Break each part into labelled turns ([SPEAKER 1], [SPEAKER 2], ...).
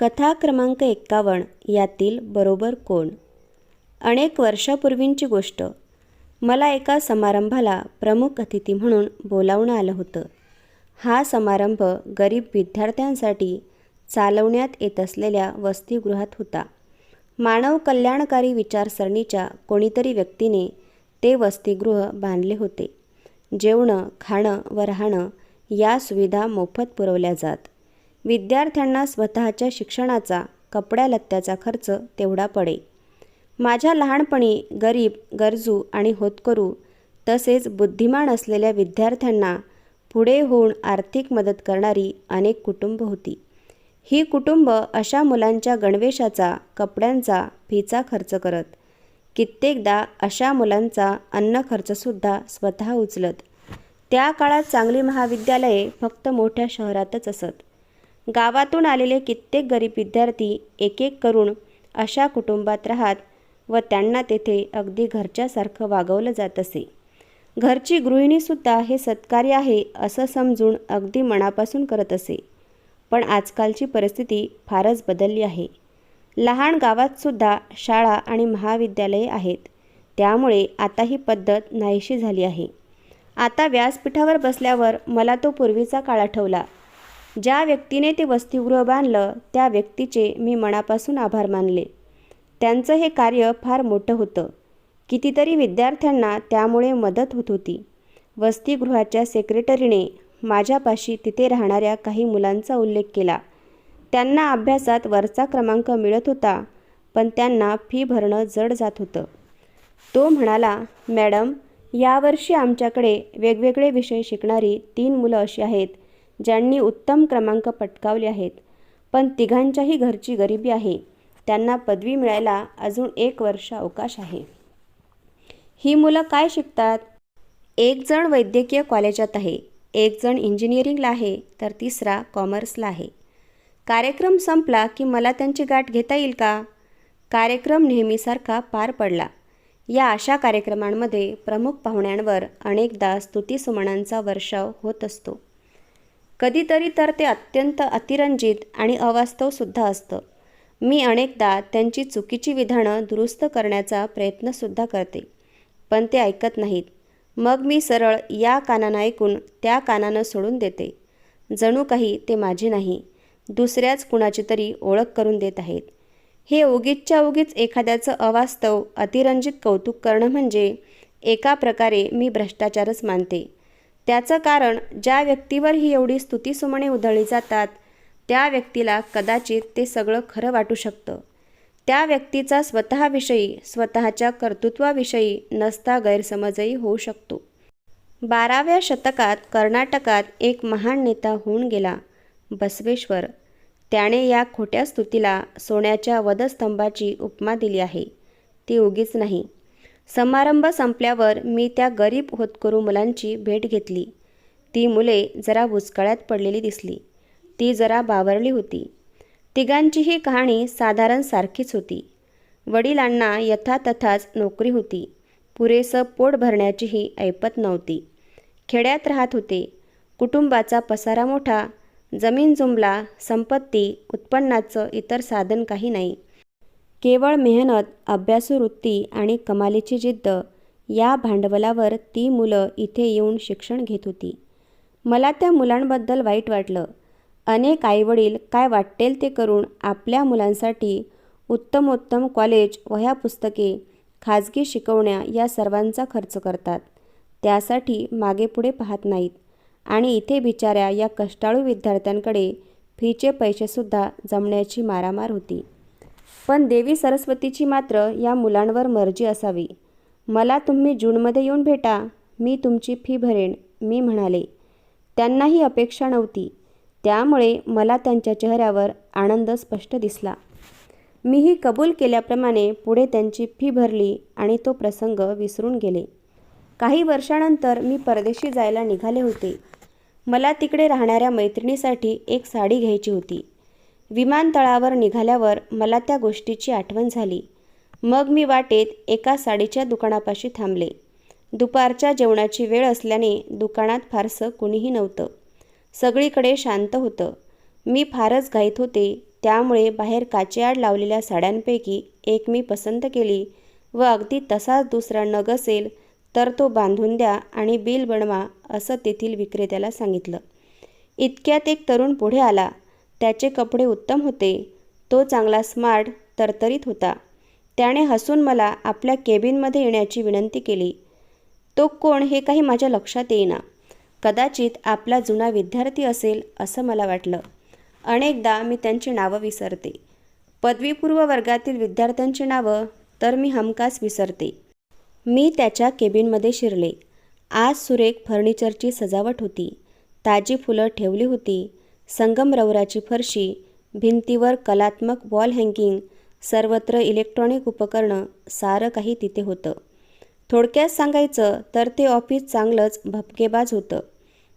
[SPEAKER 1] कथा क्रमांक एक्कावन्न यातील बरोबर कोण? अनेक वर्षापूर्वींची गोष्ट. मला एका समारंभाला प्रमुख अतिथी म्हणून बोलावणं आलं होतं. हा समारंभ गरीब विद्यार्थ्यांसाठी चालवण्यात येत असलेल्या वसतिगृहात होता. मानव कल्याणकारी विचारसरणीच्या कोणीतरी व्यक्तीने ते वसतिगृह बांधले होते. जेवणं खाणं व राहणं या सुविधा मोफत पुरवल्या जात. विद्यार्थ्यांना स्वतःच्या शिक्षणाचा कपड्या लत्त्याचा खर्च तेवढा पडे माझ्या लहानपणी गरीब गरजू आणि होतकरू तसेच बुद्धिमान असलेल्या विद्यार्थ्यांना पुढे होऊन आर्थिक मदत करणारी अनेक कुटुंब होती. ही कुटुंब अशा मुलांच्या गणवेशाचा कपड्यांचा फीचा खर्च करत कित्येकदा अशा मुलांचा अन्न खर्चसुद्धा स्वतः उचलत. त्या काळात चांगली महाविद्यालये फक्त मोठ्या शहरातच असत. गावातून आलेले कित्येक गरीब विद्यार्थी एक एक करून अशा कुटुंबात राहत व त्यांना तेथे अगदी घरच्यासारखं वागवलं जात असे. घरची गृहिणीसुद्धा हे सत्कार्य आहे असं समजून अगदी मनापासून करत असे. पण आजकालची परिस्थिती फारच बदलली आहे. लहान गावातसुद्धा शाळा आणि महाविद्यालये आहेत. त्यामुळे आता ही पद्धत नाहीशी झाली आहे. आता व्यासपीठावर बसल्यावर मला तो पूर्वीचा काळ आठवला ज्या व्यक्तीने ते वसतिगृह बांधलं त्या व्यक्तीचे मी मनापासून आभार मानले. त्यांचं हे कार्य फार मोठं होतं. कितीतरी विद्यार्थ्यांना त्यामुळे मदत होत होती. वसतिगृहाच्या सेक्रेटरीने माझ्यापाशी तिथे राहणाऱ्या काही मुलांचा उल्लेख केला. त्यांना अभ्यासात वरचा क्रमांक मिळत होता पण त्यांना फी भरणं जड जात होतं. तो म्हणाला मॅडम यावर्षी आमच्याकडे वेगवेगळे विषय शिकणारी तीन मुलं अशी आहेत. ज्यांनी उत्तम क्रमांक पटकावले आहेत. पण तिघांच्याही घरची गरिबी आहे. त्यांना पदवी मिळायला अजून एक वर्ष अवकाश आहे. ही मुलं काय शिकतात? एक जण वैद्यकीय कॉलेजात आहे. एक जण इंजिनिअरिंगला आहे तर तिसरा कॉमर्सला आहे. कार्यक्रम संपला की मला त्यांची गाठ घेता येईल का? कार्यक्रम नेहमीसारखा पार पडला. या अशा कार्यक्रमांमध्ये प्रमुख पाहुण्यांवर अनेकदा स्तुतीसुमनांचा वर्षाव होत असतो. कधीतरी तर ते अत्यंत अतिरंजित आणि अवास्तवसुद्धा असतं. मी अनेकदा त्यांची चुकीची विधानं दुरुस्त करण्याचा प्रयत्नसुद्धा करते पण ते ऐकत नाहीत. मग मी सरळ या कानानं ऐकून त्या कानानं सोडून देते. जणू काही ते माझे नाही दुसऱ्याच कुणाची तरी ओळख करून देत आहेत. हे उगीचच्या उगीच एखाद्याचं अवास्तव अतिरंजित कौतुक करणं म्हणजे एका प्रकारे मी भ्रष्टाचारच मानते. त्याचं कारण ज्या व्यक्तीवर ही एवढी स्तुतीसुमने उधळली जातात त्या व्यक्तीला कदाचित ते सगळं खरं वाटू शकतं. त्या व्यक्तीचा स्वतःविषयी स्वतःच्या कर्तृत्वाविषयी नसता गैरसमजही होऊ शकतो. बाराव्या शतकात कर्नाटकात एक महान नेता होऊन गेला बसवेश्वर. त्याने या खोट्या स्तुतीला सोन्याच्या वधस्तंभाची उपमा दिली आहे. ती उगीच नाही. समारंभ संपल्यावर मी त्या गरीब होतकरू मुलांची भेट घेतली. ती मुले जरा बुचकळ्यात पडलेली दिसली. ती जरा बावरली होती. तिघांचीही कहाणी साधारण सारखीच होती. वडिलांना यथातथाच नोकरी होती. पुरेसं पोट भरण्याचीही ऐपत नव्हती. खेड्यात राहत होते. कुटुंबाचा पसारा मोठा जमीन जुमला संपत्ती उत्पन्नाचं इतर साधन काही नाही. केवळ मेहनत अभ्यासवृत्ती आणि कमालीची जिद्द या भांडवलावर ती मुलं इथे येऊन शिक्षण घेत होती. मला त्या मुलांबद्दल वाईट वाटलं. अनेक आईवडील काय वाटेल ते करून आपल्या मुलांसाठी उत्तमोत्तम कॉलेज वह्या पुस्तके खाजगी शिकवण्या या सर्वांचा खर्च करतात. त्यासाठी मागेपुढे पाहत नाहीत आणि इथे बिचाऱ्या या कष्टाळू विद्यार्थ्यांकडे फीचे पैसेसुद्धा जमण्याची मारामार होती. पण देवी सरस्वतीची मात्र या मुलांवर मर्जी असावी. मला तुम्ही जूनमध्ये येऊन भेटा मी तुमची फी भरेन मी म्हणाले. त्यांनाही अपेक्षा नव्हती. त्यामुळे मला त्यांच्या चेहऱ्यावर आनंद स्पष्ट दिसला. मीही कबूल केल्याप्रमाणे पुढे त्यांची फी भरली आणि तो प्रसंग विसरून गेले. काही वर्षानंतर मी परदेशी जायला निघाले होते. मला तिकडे राहणाऱ्या मैत्रिणीसाठी एक साडी घ्यायची होती. विमानतळावर निघाल्यावर मला त्या गोष्टीची आठवण झाली. मग मी वाटेत एका साडीच्या दुकानापाशी थांबले. दुपारच्या जेवणाची वेळ असल्याने दुकानात फारसं कुणीही नव्हतं. सगळीकडे शांत होतं. मी फारच घाईत होते त्यामुळे बाहेर काचेआड लावलेल्या साड्यांपैकी एक मी पसंत केली व अगदी तसाच दुसरा नग असेल तर तो बांधून द्या आणि बिल बनवा असं तेथील विक्रेत्याला सांगितलं. इतक्यात एक तरुण पुढे आला. त्याचे कपडे उत्तम होते. तो चांगला स्मार्ट तरतरीत होता. त्याने हसून मला आपल्या केबिनमध्ये येण्याची विनंती केली. तो कोण हे काही माझ्या लक्षात येईना. कदाचित आपला जुना विद्यार्थी असेल असं मला वाटलं. अनेकदा मी त्यांची नावं विसरते. पदवीपूर्व वर्गातील विद्यार्थ्यांची नावं तर मी हमखास विसरते. मी त्याच्या केबिनमध्ये शिरले. आज सुरेख फर्निचरची सजावट होती. ताजी फुलं ठेवली होती. संगमरवराची फरशी भिंतीवर कलात्मक वॉल हँगिंग सर्वत्र इलेक्ट्रॉनिक उपकरणं सारं काही तिथे होतं. थोडक्यात सांगायचं तर ते ऑफिस चांगलंच भपकेबाज होतं.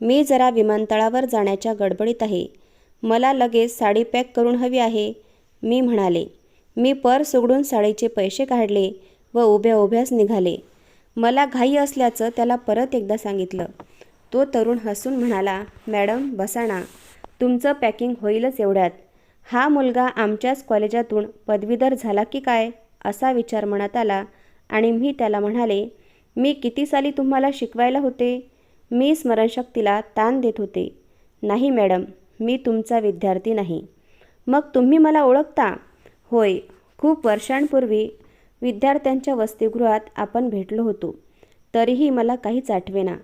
[SPEAKER 1] मी जरा विमानतळावर जाण्याच्या गडबडीत आहे. मला लगेच साडी पॅक करून हवी आहे. मी म्हणाले. मी पर्स उघडून साडीचे पैसे काढले व उभ्या उभ्याच निघाले. मला घाई असल्याचं त्याला परत एकदा सांगितलं. तो तरुण हसून म्हणाला मॅडम बसा ना. तुमचं पॅकिंग होईलच एवढ्यात. हा मुलगा आमच्याच कॉलेजातून पदवीधर झाला की काय? असा विचार मनात आला आणि मी त्याला म्हणाले मी किती साली तुम्हाला शिकवायला होते? मी स्मरणशक्तीला ताण देत होते. नाही मॅडम मी तुमचा विद्यार्थी नाही. मग तुम्ही मला ओळखता? होय खूप वर्षांपूर्वी विद्यार्थ्यांच्या वसतिगृहात आपण भेटलो होतो. तरीही मला काहीच आठवेना.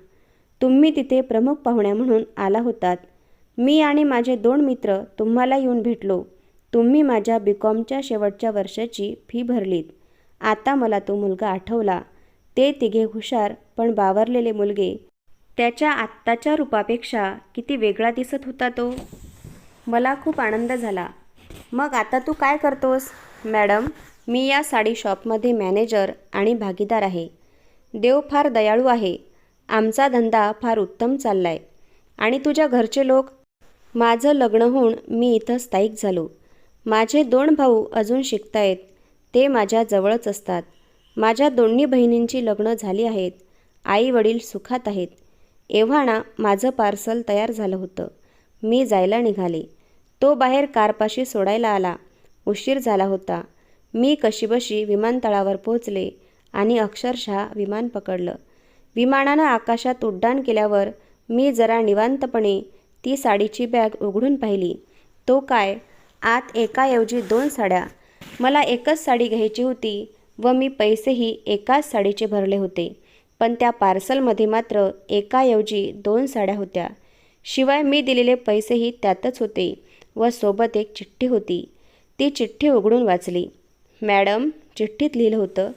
[SPEAKER 1] तुम्ही तिथे प्रमुख पाहुण्या म्हणून आला होतात. मी आणि माझे दोन मित्र तुम्हाला येऊन भेटलो. तुम्ही माझ्या बी कॉमच्या शेवटच्या वर्षाची फी भरलीत. आता मला तो मुलगा आठवला. ते तिघे हुशार पण बावरलेले मुलगे. त्याच्या आत्ताच्या रूपापेक्षा किती वेगळा दिसत होता तो. मला खूप आनंद झाला. मग आता तू काय करतोस? मॅडम मी या साडी शॉपमध्ये मॅनेजर आणि भागीदार आहे. देव फार दयाळू आहे. आमचा धंदा फार उत्तम चाललाय. आणि तुझ्या घरचे लोक माझं लग्न होऊन मी इथं स्थायिक झालो. माझे दोन भाऊ अजून शिकतायत. ते माझ्या जवळच असतात. माझ्या दोन्ही बहिणींची लग्न झाली आहेत. आई वडील सुखात आहेत. एव्हाना माझं पार्सल तयार झालं होतं. मी जायला निघाले. तो बाहेर कारपाशी सोडायला आला. उशीर झाला होता. मी कशीबशी विमानतळावर पोहोचले आणि अक्षरशः विमान पकडलं. विमानानं आकाशात उड्डाण केल्यावर मी जरा निवांतपणे ती साडीची बॅग उघडून पाहिली. तो काय? आत एकाऐवजी दोन साड्या. मला एकच साडी घ्यायची होती व मी पैसेही एकाच साडीचे भरले होते. पण त्या पार्सलमध्ये मात्र एकाऐवजी दोन साड्या होत्या. शिवाय मी दिलेले पैसेही त्यातच होते व सोबत एक चिठ्ठी होती. ती चिठ्ठी उघडून वाचली. मॅडम चिठ्ठीत लिहिलं होतं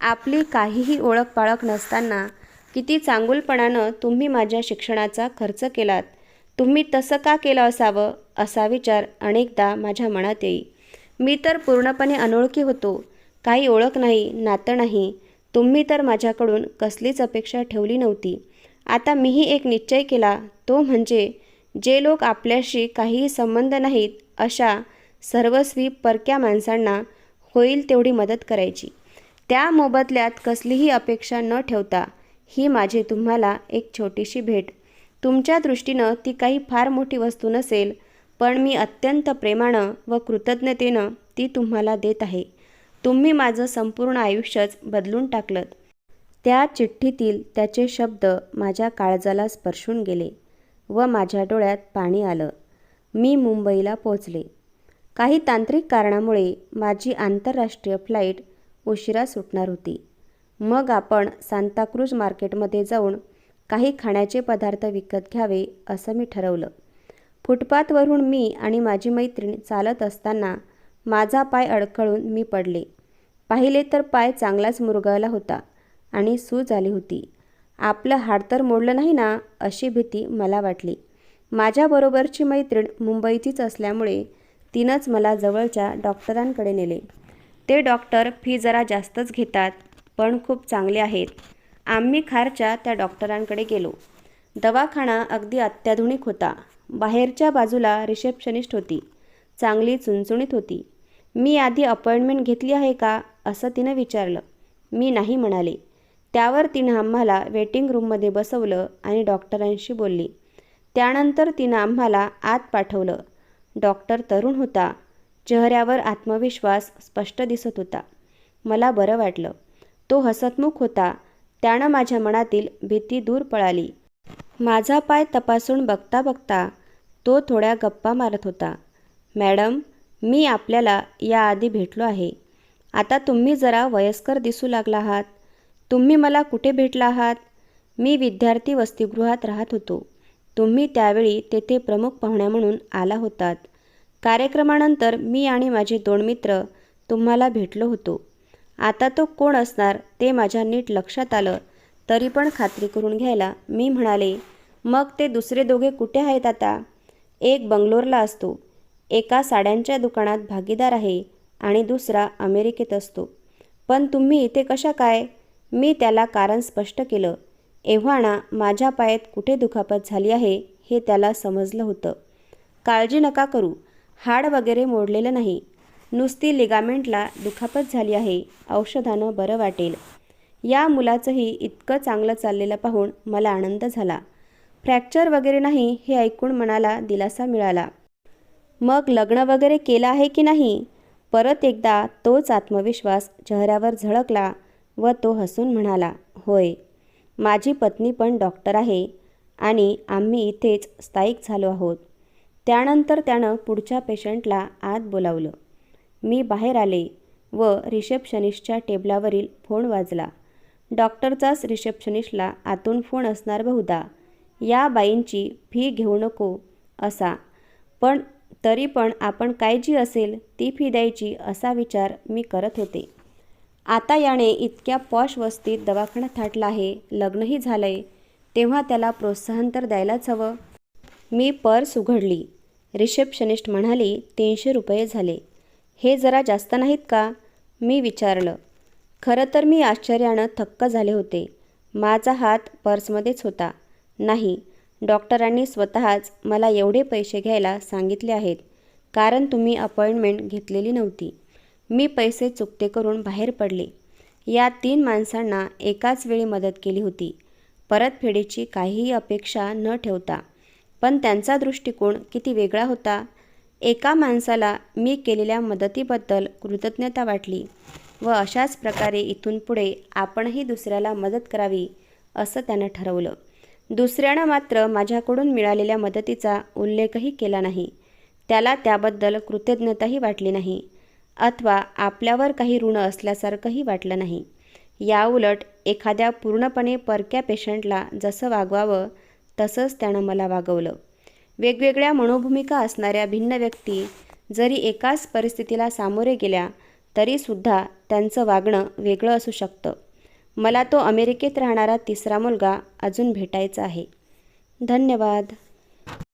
[SPEAKER 1] आपली काहीही ओळख पाळख नसताना किती चांगुलपणानं तुम्ही माझ्या शिक्षणाचा खर्च केलात. तुम्ही तसं का केलं असावं? असा विचार अनेकदा माझ्या मनात येई. मी तर पूर्णपणे अनोळखी होतो. काही ओळख नाही नातं नाही. तुम्ही तर माझ्याकडून कसलीच अपेक्षा ठेवली नव्हती. आता मीही एक निश्चय केला. तो म्हणजे जे लोक आपल्याशी काहीही संबंध नाहीत अशा सर्वस्वी परक्या माणसांना होईल तेवढी मदत करायची. त्या मोबदल्यात कसलीही अपेक्षा न ठेवता ही माझी तुम्हाला एक छोटीशी भेट तुमच्या दृष्टीनं ती काही फार मोठी वस्तू नसेल पण मी अत्यंत प्रेमानं व कृतज्ञतेनं ती तुम्हाला देत आहे. तुम्ही माझं संपूर्ण आयुष्यच बदलून टाकलं त्या चिठ्ठीतील त्याचे शब्द माझ्या काळजाला स्पर्शून गेले व माझ्या डोळ्यात पाणी आलं. मी मुंबईला पोचले काही तांत्रिक कारणामुळे माझी आंतरराष्ट्रीय फ्लाईट उशिरा सुटणार होती. मग आपण सांताक्रूज मार्केटमध्ये जाऊन काही खाण्याचे पदार्थ विकत घ्यावे असं मी ठरवलं. फुटपाथवरून मी आणि माझी मैत्रीण चालत असताना माझा पाय अडखळून मी पडले. पाहिले तर पाय चांगलाच मुरगळला होता आणि सूज आली होती. आपलं हाड तर मोडलं नाही ना अशी भीती मला वाटली. माझ्याबरोबरची मैत्रीण मुंबईचीच असल्यामुळे तिनंच मला जवळच्या डॉक्टरांकडे नेले. ते डॉक्टर फी जरा जास्तच घेतात पण खूप चांगले आहेत. आम्ही खारच्या त्या डॉक्टरांकडे गेलो. दवाखाना अगदी अत्याधुनिक होता. बाहेरच्या बाजूला रिसेप्शनिस्ट होती. चांगली चुणचुणीत होती. मी आधी अपॉइंटमेंट घेतली आहे का? असं तिनं विचारलं. मी नाही म्हणाले. त्यावर तिनं आम्हाला वेटिंग रूममध्ये बसवलं आणि डॉक्टरांशी बोलली. त्यानंतर तिनं आम्हाला आत पाठवलं. डॉक्टर तरुण होता. चेहऱ्यावर आत्मविश्वास स्पष्ट दिसत होता. मला बरं वाटलं. तो हसतमुख होता. त्यानं माझ्या मनातील भीती दूर पळाली. माझा पाय तपासून बघता बघता तो थोड्या गप्पा मारत होता. मॅडम मी आपल्याला याआधी भेटलो आहे. आता तुम्ही जरा वयस्कर दिसू लागला आहात. तुम्ही मला कुठे भेटला आहात? मी विद्यार्थी वसतिगृहात राहत होतो. तुम्ही त्यावेळी तेथे प्रमुख पाहुण्या म्हणून आला होतात. कार्यक्रमानंतर मी आणि माझे दोन मित्र तुम्हाला भेटलो होतो. आता तो कोण असणार ते माझ्या नीट लक्षात आलं. तरी पण खात्री करून घ्यायला मी म्हणाले मग ते दुसरे दोघे कुठे आहेत आता? एक बंगलोरला असतो. एका साड्यांच्या दुकानात भागीदार आहे आणि दुसरा अमेरिकेत असतो. पण तुम्ही इथे कशा काय? मी त्याला कारण स्पष्ट केलं. एव्हाना माझ्या पायात कुठे दुखापत झाली आहे हे त्याला समजलं होतं. काळजी नका करू. हाड वगैरे मोडलेलं नाही. नुसती लिगामेंटला दुखापत झाली आहे औषधानं बरं वाटेल. या मुलाचंही इतकं चांगलं चाललेलं पाहून मला आनंद झाला. फ्रॅक्चर वगैरे नाही हे ऐकून मनाला दिलासा मिळाला. मग लग्न वगैरे केलं आहे की नाही? परत एकदा तोच आत्मविश्वास चेहऱ्यावर झळकला व तो हसून म्हणाला होय माझी पत्नी पण डॉक्टर आहे आणि आम्ही इथेच स्थायिक झालो आहोत. त्यानंतर त्यानं पुढच्या पेशंटला आत बोलावलं. मी बाहेर आले व रिसेप्शनिस्टच्या टेबलावरील फोन वाजला. डॉक्टरचाच रिसेप्शनिस्टला आतून फोन असणार बहुधा. या बाईंची फी घेऊ नको असा. पण तरी पण आपण काय जी असेल ती फी द्यायची असा विचार मी करत होते. आता याने इतक्या पॉश वस्तीत दवाखाना थाटला आहे लग्नही झालं आहे तेव्हा त्याला प्रोत्साहन तर द्यायलाच हवं. मी पर्स उघडली. रिसेप्शनिस्ट म्हणाली तीनशे रुपये झाले. हे जरा जास्त नाहीत का? मी विचारलं. खरं तर मी आश्चर्यानं थक्क झाले होते. माझा हात पर्समध्येच होता. नाही डॉक्टरांनी स्वतःच मला एवढे पैसे घ्यायला सांगितले आहेत. कारण तुम्ही अपॉइंटमेंट घेतलेली नव्हती. मी पैसे चुकते करून बाहेर पडले. या तीन माणसांना एकाच वेळी मदत केली होती. परतफेडीची काहीही अपेक्षा न ठेवता. पण त्यांचा दृष्टिकोन किती वेगळा होता? एका माणसाला मी केलेल्या मदतीबद्दल कृतज्ञता वाटली व अशाच प्रकारे इथून पुढे आपणही दुसऱ्याला मदत करावी असं त्यानं ठरवलं. दुसऱ्यानं मात्र माझ्याकडून मिळालेल्या मदतीचा उल्लेखही केला नाही. त्याला त्याबद्दल कृतज्ञताही वाटली नाही अथवा आपल्यावर काही ऋण असल्यासारखंही वाटलं नाही. याउलट एखाद्या पूर्णपणे परक्या पेशंटला जसं वागवावं तसंच त्यानं मला वागवलं. वेगवेगळ्या मनोभूमिका असणाऱ्या भिन्न व्यक्ती जरी एकाच परिस्थितीला सामोरे गेल्या तरीसुद्धा त्यांचं वागणं वेगळं असू शकतं. मला तो अमेरिकेत राहणारा तिसरा मुलगा अजून भेटायचा आहे. धन्यवाद.